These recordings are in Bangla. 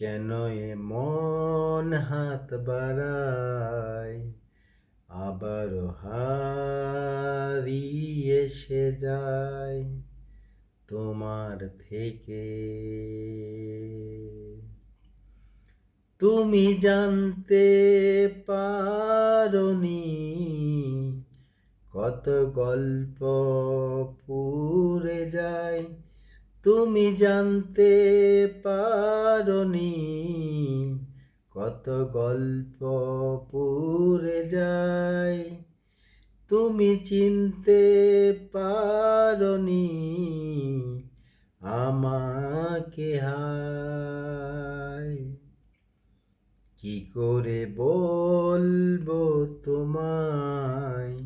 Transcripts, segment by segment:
কেন এ মন হাত বাড়ায়? আবার হারিয়ে সে যায় তোমার থেকে। তুমি জানতে পারনি কত গল্প পুরে যায়। তুমি জানতে পারনি কত গল্প পুরে যায়। তুমি চিনতে পারনি আমাকে হায়। কি করে বলব তোমায়?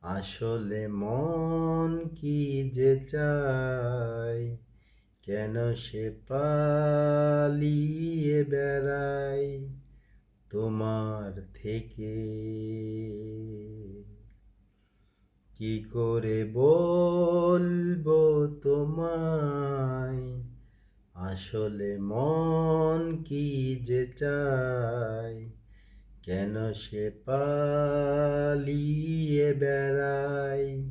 আসলে মন কি যে চায়? কেন সে পালিয়ে বেড়ায় তোমার থেকে? কি করে বলব তোমায়? আসলে মন কি যে চায়? কেন সে পালিয়ে বেড়ায়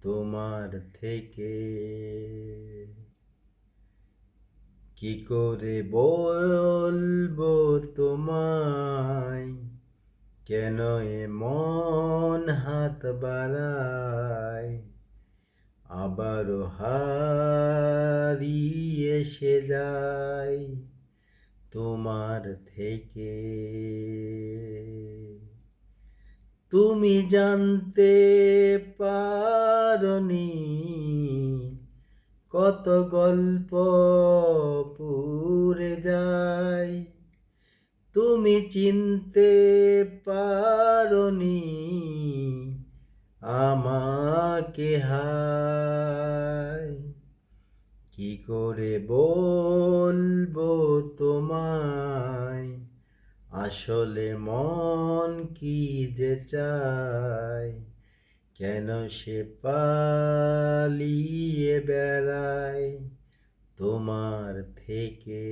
তোমার থেকে? কি করে বলব তোমায়? কেন এ মন হাত বাড়ায়? আবার হারিয়ে সে যায় তোমার থেকে। তুমি জানতে পারনি কত গল্প পুরে যায়। তুমি চিনতে পারনি আমাকে হায়। কি করে বলব তোমায়? আসলে মন কি যে চায়? কেন সে পালিয়ে বেড়ায় তোমার থেকে?